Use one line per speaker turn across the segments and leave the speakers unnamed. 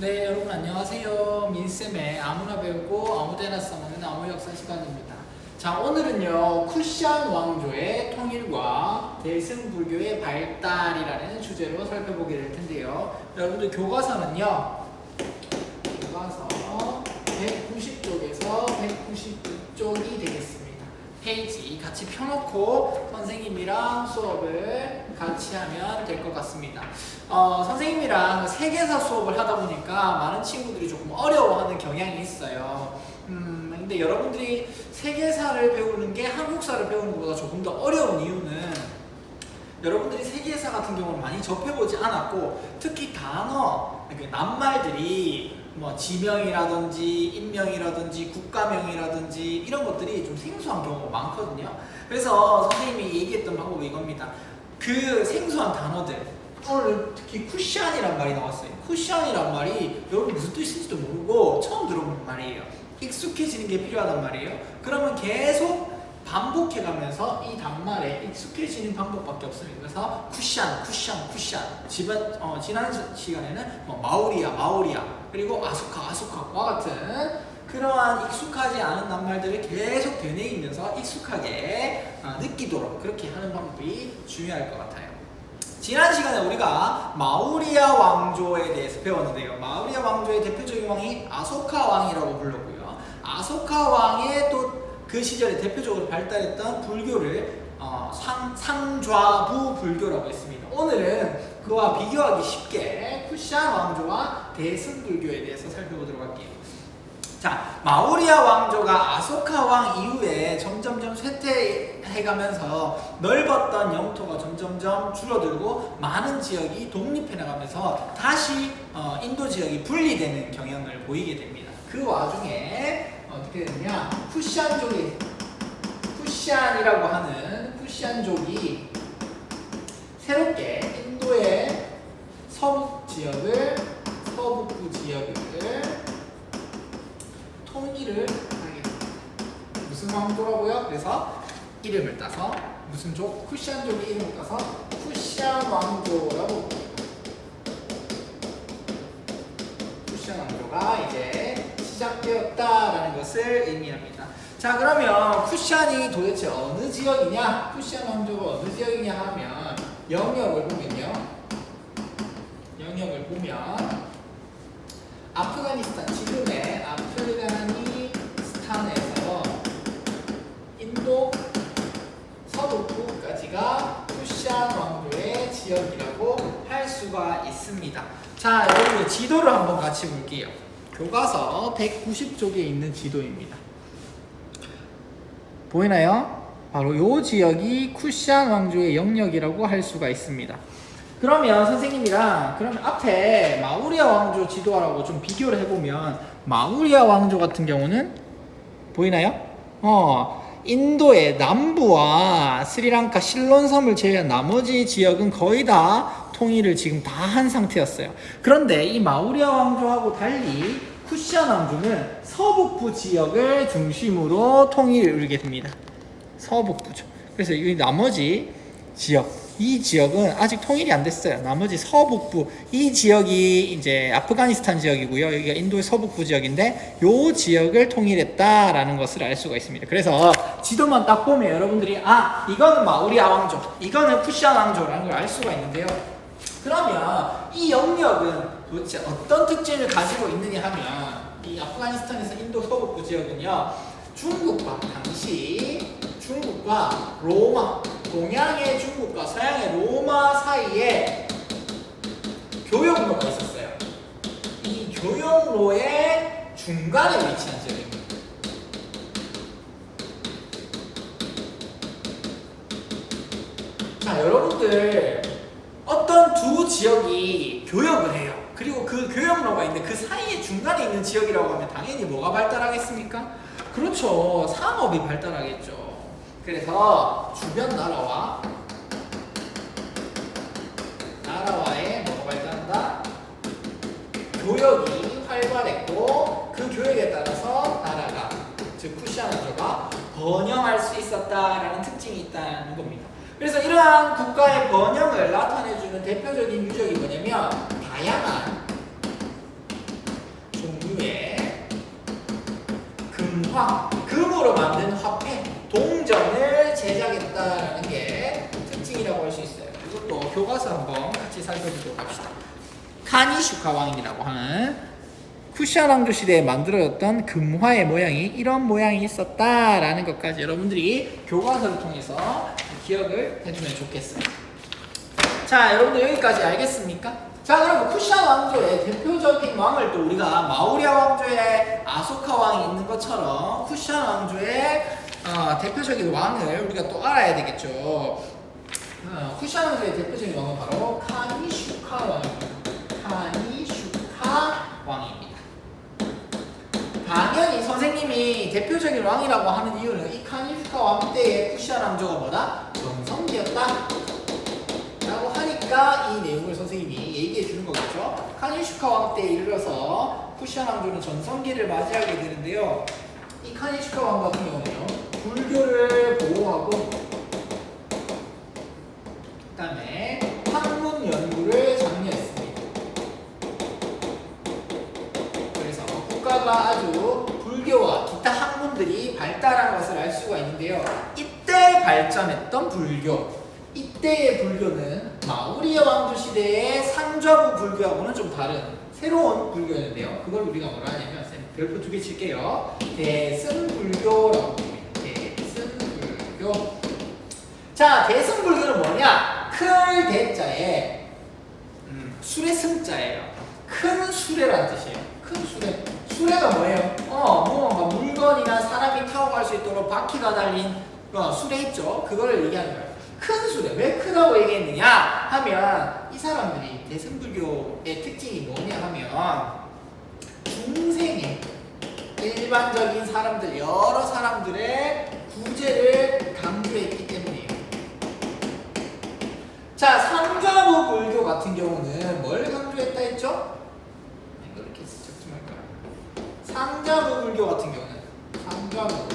네, 여러분 안녕하세요. 민쌤의 아무나 배우고 아무데나 써먹는 아무 역사 시간입니다. 자, 오늘은요, 쿠션 왕조의 통일과 대승불교의 발달이라는 주제로 살펴보게 될 텐데요. 여러분들 교과서는요, 교과서 190쪽에서 196쪽이 되겠습니다. 페이지 같이 펴놓고 선생님이랑 수업을 같이 하면 될 것 같습니다. 어, 선생님이랑 세계사 수업을 하다 보니까 많은 친구들이 조금 어려워하는 경향이 있어요. 음, 근데 여러분들이 세계사를 배우는 게 한국사를 배우는 것보다 조금 더 어려운 이유는 여러분들이 세계사 같은 경우는 많이 접해보지 않았고 특히 단어, 그 낱말들이 뭐 지명이라든지 인명이라든지 국가명이라든지 이런 것들이 좀 생소한 경우가 많거든요. 그래서 선생님이 얘기했던 방법이 이겁니다. 그 생소한 단어들 오늘 특히 쿠션이란 말이 나왔어요. 쿠션이란 말이 여러분 무슨 뜻인지도 모르고 처음 들어보는 말이에요. 익숙해지는 게 필요하단 말이에요. 그러면 계속 반복해가면서 이 단말에 익숙해지는 방법밖에 없습니다. 그래서 쿠션, 쿠션, 쿠션. 지난, 어, 지난 시- 시간에는 뭐 마우리아, 마우리아, 그리고 아소카, 아소카와 같은 그러한 익숙하지 않은 낱말들을 계속 되뇌이면서 익숙하게 어, 느끼도록 그렇게 하는 방법이 중요할 것 같아요. 지난 시간에 우리가 마우리아 왕조에 대해서 배웠는데요. 마우리아 왕조의 대표적인 왕이 아소카 왕이라고 불렀고요. 아소카 왕의 또 그 시절에 대표적으로 발달했던 불교를 어, 상, 상좌부 불교라고 했습니다. 오늘은 그와 비교하기 쉽게 쿠시안 왕조와 대승불교에 대해서 살펴보도록 할게요. 자, 마우리아 왕조가 아소카 왕 이후에 점점점 쇠퇴해가면서 넓었던 영토가 점점점 줄어들고 많은 지역이 독립해 나가면서 다시 어, 인도 지역이 분리되는 경향을 보이게 됩니다. 그 와중에 어떻게 되느냐? 쿠시안족이 쿠시안이라고 하는 쿠시안족이 새롭게 인도의 서북 지역을 서북부 지역을 통일을 하게 됩니다. 무슨 왕조라고요? 그래서 이름을 따서 무슨 족? 쿠시안족의 이름을 따서 쿠시안 왕조라고 부릅니다. 쿠시안 왕조가 이제 시작되었다라는 것을 의미합니다. 자 그러면 쿠시안이 도대체 어느 지역이냐? 쿠시안 왕조가 어느 지역이냐 하면 영역을 보면요. 영역을 보면 아프가니스탄 지금의 아프가니스탄에서 인도 서북부까지가 쿠시안 왕조의 지역이라고 할 수가 있습니다. 자, 여러분 지도를 한번 같이 볼게요. 교과서 190쪽에 있는 지도입니다. 보이나요? 바로 요 지역이 쿠시안 왕조의 영역이라고 할 수가 있습니다. 그러면 선생님이랑 그러면 앞에 마우리아 왕조 지도하라고 좀 비교를 해보면 마우리아 왕조 같은 경우는 보이나요? 어, 인도의 남부와 스리랑카 실론섬을 제외한 나머지 지역은 거의 다 통일을 지금 다 한 상태였어요. 그런데 이 마우리아 왕조하고 달리 쿠시안 왕조는 서북부 지역을 중심으로 통일을 이루게 됩니다. 서북부죠. 그래서 이 나머지 지역, 이 지역은 아직 통일이 안 됐어요. 나머지 서북부, 이 지역이 이제 아프가니스탄 지역이고요. 여기가 인도의 서북부 지역인데, 요 지역을 통일했다라는 것을 알 수가 있습니다. 그래서 지도만 딱 보면 여러분들이, 아, 이거는 마우리아 왕조, 이거는 푸시안 왕조라는 걸 알 수가 있는데요. 그러면 이 영역은 도대체 어떤 특징을 가지고 있느냐 하면, 이 아프가니스탄에서 인도 서북부 지역은요, 중국과 당시 중국과 로마, 동양의 중국과 서양의 로마 사이에 교역로가 있었어요. 이 교역로의 중간에 위치한 지역입니다. 자, 여러분들 어떤 두 지역이 교역을 해요. 그리고 그 교역로가 있는데 그 사이에 중간에 있는 지역이라고 하면 당연히 뭐가 발달하겠습니까? 그렇죠. 상업이 발달하겠죠. 그래서 주변 나라와 나라와의 뭐가 발달한다? 교역이 활발했고 그 교역에 따라서 나라가 즉 쿠시아나조가 번영할 수 있었다라는 특징이 있다는 겁니다. 그래서 이러한 국가의 번영을 나타내주는 대표적인 유적이 뭐냐면 다양한 종류의 금화, 금으로 만든 화폐, 동전을 제작했다라는 게 특징이라고 할 수 있어요. 이것도 교과서 한번 같이 살펴보도록 합시다. 카니슈카 왕이라고 하는 쿠샤 왕조 시대에 만들어졌던 금화의 모양이 이런 모양이 있었다라는 것까지 여러분들이 교과서를 통해서 기억을 해두면 좋겠어요. 자, 여러분들 여기까지 알겠습니까? 자, 그럼 쿠시안 왕조의 대표적인 왕을 또 우리가 마우리아 왕조의 아소카 왕이 있는 것처럼 쿠시안 왕조의 어, 대표적인 왕을 우리가 또 알아야 되겠죠. 어, 쿠시안 왕조의 대표적인 왕은 바로 카니슈카 왕입니다. 카니슈카 왕입니다. 당연히 선생님이 대표적인 왕이라고 하는 이유는 이 카니슈카 왕 때의 쿠시안 왕조가 뭐다? 정성기였다. 라고 하니까 이 내용을 선생님이. 카니슈카 왕 때에 이르러서 쿠시안 왕조는 전성기를 맞이하게 되는데요. 이 카니슈카 왕 같은 경우는요. 불교를 보호하고 그다음에 학문 연구를 장려했습니다. 그래서 국가가 아주 불교와 기타 학문들이 발달한 것을 알 수가 있는데요. 이때 발전했던 불교, 이때의 불교는 마우리아 왕조 시대의 상좌부 불교하고는 좀 다른 새로운 불교였는데요. 그걸 우리가 뭐라 하냐면 쌤, 별표 두 개 칠게요. 대승 불교라고 합니다. 대승 불교. 자, 대승 불교는 뭐냐? 클 대자에 음, 수레 승자예요. 큰 수레라는 뜻이에요. 큰 수레. 수레가 뭐예요? 어, 무언가 물건이나 사람이 타고 갈 수 있도록 바퀴가 달린 어, 수레 있죠? 그거를 얘기하는 거예요. 큰 수레. 왜 크다고 얘기했느냐? 하면 이 사람들이 대승불교의 특징이 뭐냐 하면 중생의 일반적인 사람들, 여러 사람들의 구제를 강조했기 때문이에요. 자, 상좌부 불교 같은 경우는 뭘 강조했다 했죠? 이거 이렇게 적지 말까요? 상좌부 불교 같은 경우는 상좌부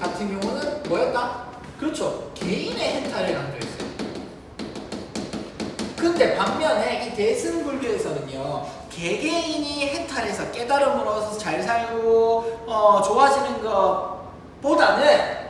같은 경우는 뭐였다? 그렇죠. 개인의 행탈을 강조했어요. 근데 반면에 이 대승 불교에서는요 개개인이 해탈해서 깨달음을 얻어서 잘 살고 어, 좋아지는 것보다는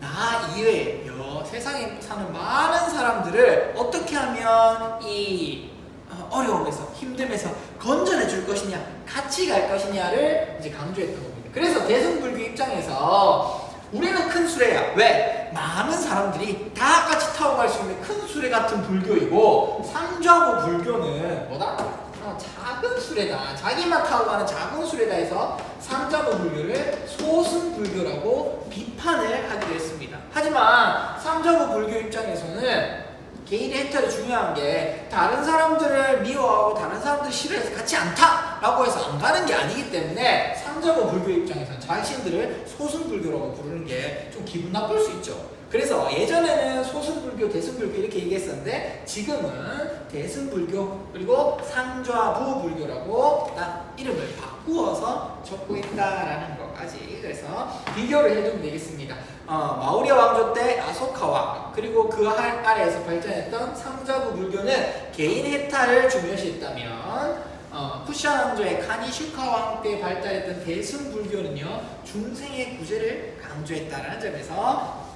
나 이외에 여 세상에 사는 많은 사람들을 어떻게 하면 이 어, 어려움에서 힘듦에서 건져내 줄 것이냐 같이 갈 것이냐를 이제 강조했던 겁니다. 그래서 대승불교 입장에서 우리는 큰 수레야. 왜? 많은 사람들이 다 같이 타고 갈 수 있는 큰 수레 같은 불교이고 상좌부 불교는 뭐다? 어, 작은 수레다. 자기만 타고 가는 작은 수레다 해서 상좌부 불교를 소승 불교라고 비판을 하기도 했습니다. 하지만 상좌부 불교 입장에서는 개인의 혜택이 중요한 게 다른 사람들을 미워하고 다른 사람들 싫어해서 같이 안 타라고 해서 안 가는 게 아니기 때문에 상자고 불교 입장에서는 자신들을 소승불교라고 부르는 게 좀 기분 나쁠 수 있죠. 그래서 예전에는 소승불교, 대승불교 이렇게 얘기했었는데 지금은 대승불교 그리고 상좌부 불교라고 딱 이름을 바꾸어서 적고 있다라는 것까지 그래서 비교를 해주면 되겠습니다. 어, 마우리아 왕조 때 아소카 왕 그리고 그 할- 아래에서 발전했던 상자부 불교는 개인 해탈을 중요시했다면 어, 쿠시안 왕조의 카니 슈카 왕때 발달했던 대승 불교는요 중생의 구제를 강조했다라는 점에서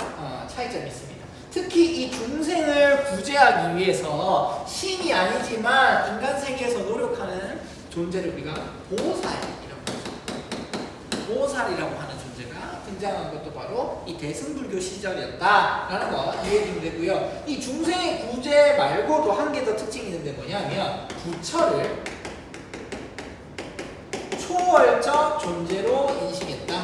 어, 차이점이 있습니다. 특히 이 중생을 구제하기 위해서 신이 아니지만 인간 세계에서 노력하는 존재를 우리가 보살 이라고 하죠. 보살이라고 하는 등장한 것도 바로 이 대승불교 시절이었다라는 거 이해해주면 되고요. 이 중생의 구제 말고도 한 개 더 특징이 있는데 뭐냐면 부처를 초월적 존재로 인식했다.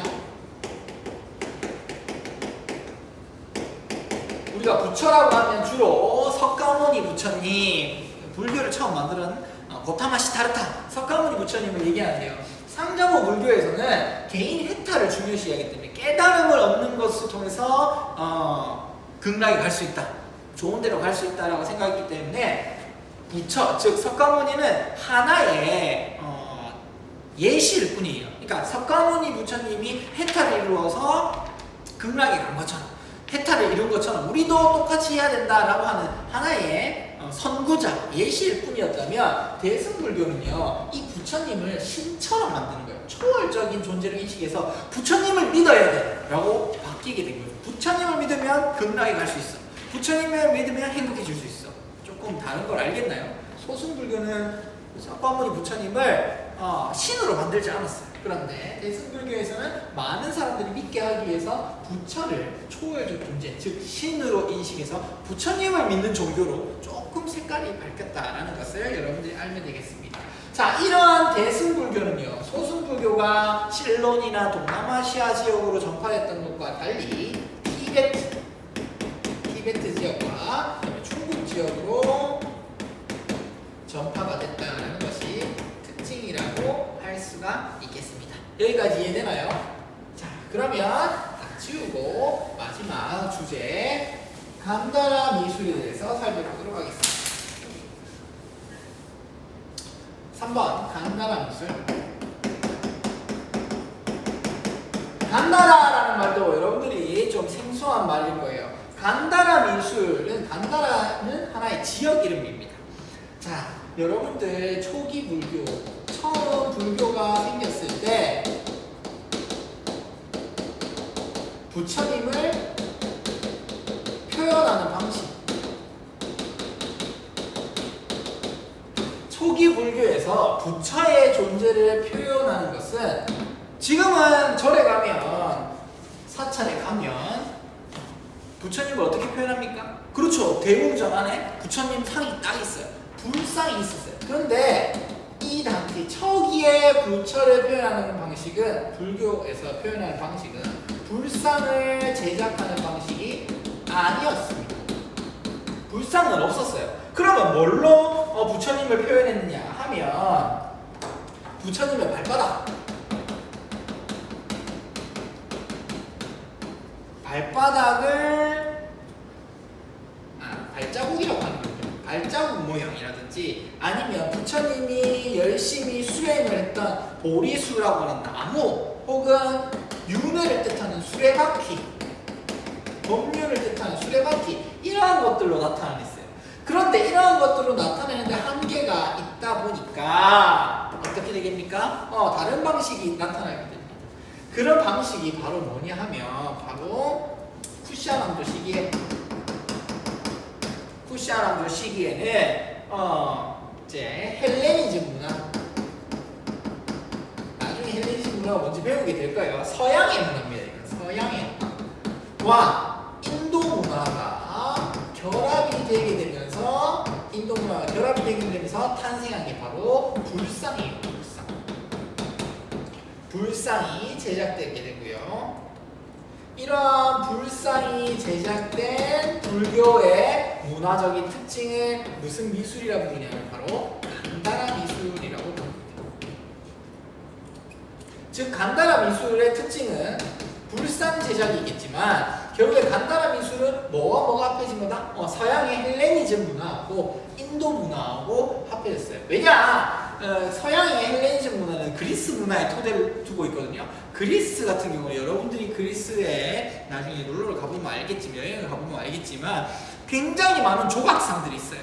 우리가 부처라고 하면 주로 석가모니 부처님 불교를 처음 만드는 어, 고타마 시타르타 석가모니 부처님을 얘기하는데요. 상자모 불교에서는 개인 해탈을 중요시하기 때문에 깨달음을 얻는 것을 통해서 어, 극락에 갈 수 있다. 좋은 데로 갈 수 있다라고 생각했기 때문에 부처 즉 석가모니는 하나의 어, 예시일 뿐이에요. 그러니까 석가모니 부처님이 해탈을 이루어서 극락에 간 것처럼 해탈을 이룬 것처럼 우리도 똑같이 해야 된다라고 하는 하나의 어, 선구자 예시일 뿐이었다면 대승불교는요 이 부처님을 신처럼 만드는 거예요 초월적인 존재를 인식해서 부처님을 믿어야 돼 라고 바뀌게 된 거예요 부처님을 믿으면 극락에 갈 수 있어 부처님을 믿으면 행복해질 수 있어 다른 걸 알겠나요? 소승불교는 석가모니 부처님을 어, 신으로 만들지 않았어요. 그런데 대승불교에서는 많은 사람들이 믿게 하기 위해서 부처를 초월적 존재, 즉 신으로 인식해서 부처님을 믿는 종교로 조금 색깔이 바뀌었다라는 것을 여러분들이 알면 되겠습니다. 자, 이러한 대승불교는요, 소승불교가 실론이나 동남아시아 지역으로 전파됐던 것과 달리 티베트, 티베트 지역과 중국 지역으로 전파가 됐다는 것이 특징이라고 할 수가 있겠습니다. 여기까지 이해되나요? 자, 그러면 다 지우고 마지막 주제 간다라 미술에 대해서 살펴보도록 하겠습니다. 3번 간다라 미술. 간다라라는 말도 여러분들이 좀 생소한 말일 거예요. 간다라 미술은 간다라는 하나의 지역 이름입니다. 자, 여러분들 초기 불교, 처음 불교가 생겼을 때 부처님을 표현하는 방식. 초기 불교에서 부처의 존재를 표현하는 것은 지금은 절에 가면 사찰에 가면 부처님을 어떻게 표현합니까? 그렇죠. 대웅전 안에 부처님 상이 딱 있어요. 불상이 있었어요. 그런데 이 당시 초기에 부처를 표현하는 방식은 불교에서 표현하는 방식은 불상을 제작하는 방식이 아니었습니다. 불상은 없었어요. 그러면 뭘로 어, 부처님을 표현했느냐 하면 부처님의 발바닥 발바닥을 아, 발자국이라고 하는 거죠. 발자국 모형이라든지 아니면 부처님이 열심히 수행을 했던 보리수라고 하는 나무 혹은 윤회를 뜻하는 수레바퀴 법률을 뜻하는 수레바퀴 이러한 것들로 나타냈어요. 그런데 이러한 것들로 나타내는데 한계가 있다 보니까 어떻게 되겠습니까? 어, 다른 방식이 나타나게 됩니다. 그런 방식이 바로 뭐냐 하면 바로 쿠샤남도 시기에 쿠샤남도 시기에는 어 이제 헬레니즘 문화 나중에 헬레니즘 문화가 뭔지 배우게 될 거예요. 서양의 문화입니다. 이건 서양의 문화 와 인도 문화가 결합이 되게 결합이 탄생한 게 바로 불상이에요. 불상. 불상이 제작되게 되고요. 이러한 불상이 제작된 불교의 문화적인 특징을 무슨 미술이라고 부르냐면 바로 간다라 미술이라고 부릅니다. 즉 간다라 미술의 특징은 불상 제작이겠지만 결국에 간다라 미술은 뭐와 뭐가 합해진 거다? 어, 서양의 헬레니즘 문화하고 인도 문화하고 합해졌어요. 왜냐? 어, 서양의 헬레니즘 문화는 그리스 문화에 토대를 두고 있거든요. 그리스 같은 경우는 여러분들이 그리스에 나중에 놀러를 가보면 알겠지만 여행을 가보면 알겠지만 굉장히 많은 조각상들이 있어요.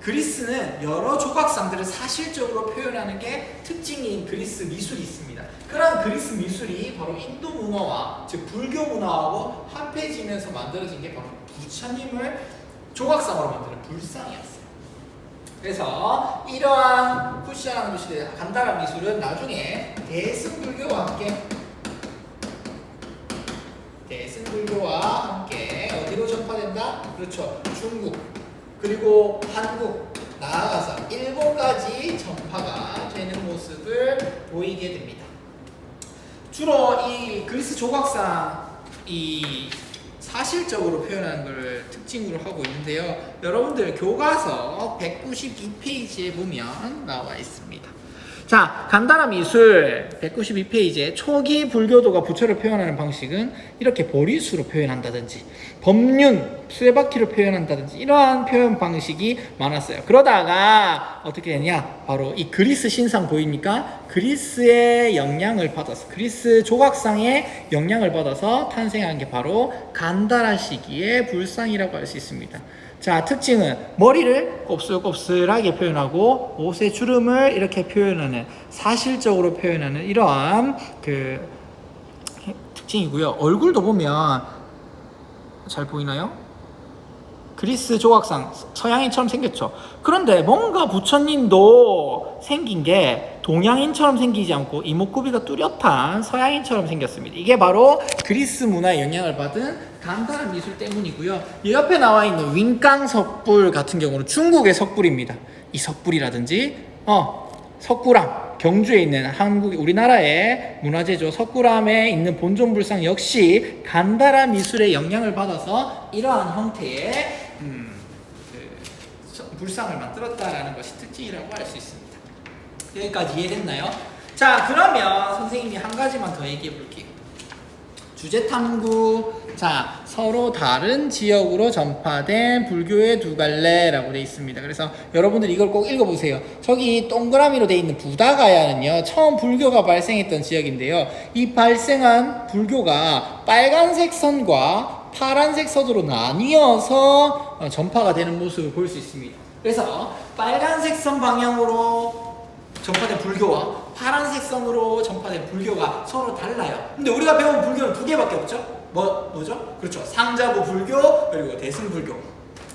그리스는 여러 조각상들을 사실적으로 표현하는 게 특징인 그리스 미술이 있습니다. 그러한 그리스 미술이 바로 인도 문화와 즉 불교 문화하고 합해지면서 만들어진 게 바로 부처님을 조각상으로 만드는 불상이었어요. 그래서 이러한 쿠시아랑 시대 간다라 미술은 나중에 대승불교와 함께 대승불교와 함께 어디로 전파된다? 그렇죠. 중국 그리고 한국 나아가서 일본까지 전파가 되는 모습을 보이게 됩니다. 주로 이 그리스 조각상 이 사실적으로 표현하는 걸 특징으로 하고 있는데요. 여러분들 교과서 192페이지에 보면 나와 있습니다. 자, 간단한 미술 192페이지에 초기 불교도가 부처를 표현하는 방식은 이렇게 보리수로 표현한다든지 법륜, 수레바퀴로 표현한다든지 이러한 표현 방식이 많았어요. 그러다가 어떻게 되냐? 바로 이 그리스 신상 보입니까? 그리스의 영향을 받아서 그리스 조각상의 영향을 받아서 탄생한 게 바로 간다라 시기의 불상이라고 할 수 있습니다. 자, 특징은 머리를 곱슬곱슬하게 표현하고 옷의 주름을 이렇게 표현하는 사실적으로 표현하는 이러한 그 특징이고요. 얼굴도 보면 잘 보이나요? 그리스 조각상 서양인처럼 생겼죠. 그런데 뭔가 부처님도 생긴 게 동양인처럼 생기지 않고 이목구비가 뚜렷한 서양인처럼 생겼습니다. 이게 바로 그리스 문화의 영향을 받은 간단한 미술 때문이고요. 이 옆에 나와 있는 윙깡 석불 같은 경우는 중국의 석불입니다. 이 석불이라든지 어 석굴암 경주에 있는 한국 우리나라의 문화재죠 석굴암에 있는 본존불상 역시 간단한 미술의 영향을 받아서 이러한 형태의 음, 그 서- 불상을 만들었다라는 것이 특징이라고 할 수 있습니다. 여기까지 이해됐나요? 자 그러면 선생님이 한 가지만 더 얘기해 볼게요. 주제 탐구. 자, 서로 다른 지역으로 전파된 불교의 두 갈래라고 되어 있습니다. 그래서 여러분들 이걸 꼭 읽어보세요. 저기 동그라미로 되어 있는 부다가야는요, 처음 불교가 발생했던 지역인데요. 이 발생한 불교가 빨간색 선과 파란색 선으로 나뉘어서 어, 전파가 되는 모습을 볼 수 있습니다. 그래서 빨간색 선 방향으로 전파된 불교와 파란색 선으로 전파된 불교가 서로 달라요. 근데 우리가 배운 불교는 두 개밖에 없죠? 뭐, 뭐죠? 그렇죠. 상자부 불교, 그리고 대승불교.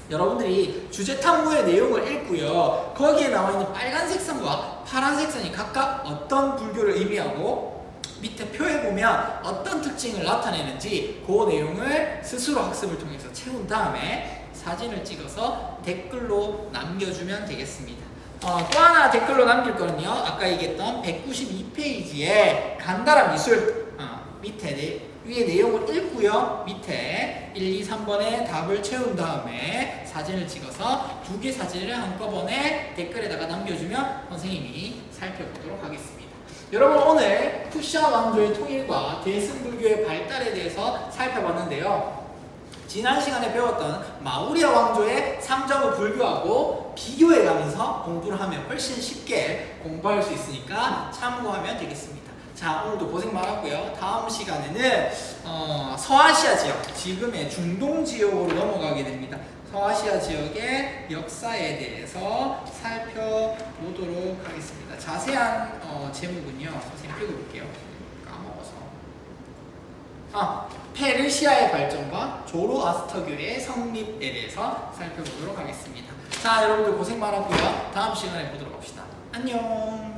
여러분들이 주제 탐구의 내용을 읽고요. 거기에 나와 있는 빨간색 선과 파란색 선이 각각 어떤 불교를 의미하고 밑에 표에 보면 어떤 특징을 나타내는지 그 내용을 스스로 학습을 통해서 채운 다음에 사진을 찍어서 댓글로 남겨주면 되겠습니다. 어, 또 하나 댓글로 남길 거는요. 아까 얘기했던 192페이지에 간단한 미술 어, 밑에 내, 위에 내용을 읽고요. 밑에 1, 2, 3번에 답을 채운 다음에 사진을 찍어서 두 개 사진을 한꺼번에 댓글에다가 남겨주면 선생님이 살펴보도록 하겠습니다. 여러분 오늘 푸샤 왕조의 통일과 대승불교의 발달에 대해서 살펴봤는데요. 지난 시간에 배웠던 마우리아 왕조의 상자부 불교하고 비교해 가면서 공부를 하면 훨씬 쉽게 공부할 수 있으니까 참고하면 되겠습니다. 자 오늘도 고생 많았고요. 다음 시간에는 어, 서아시아 지역, 지금의 중동 지역으로 넘어가게 됩니다. 서아시아 지역의 역사에 대해서 살펴보도록 하겠습니다. 자세한 어, 제목은요. 선생님 읽어볼게요. 까먹어서. 아, 페르시아의 발전과 조로아스터교의 성립에 대해서 살펴보도록 하겠습니다. 자, 여러분들 고생 많았고요. 다음 시간에 보도록 합시다. 안녕.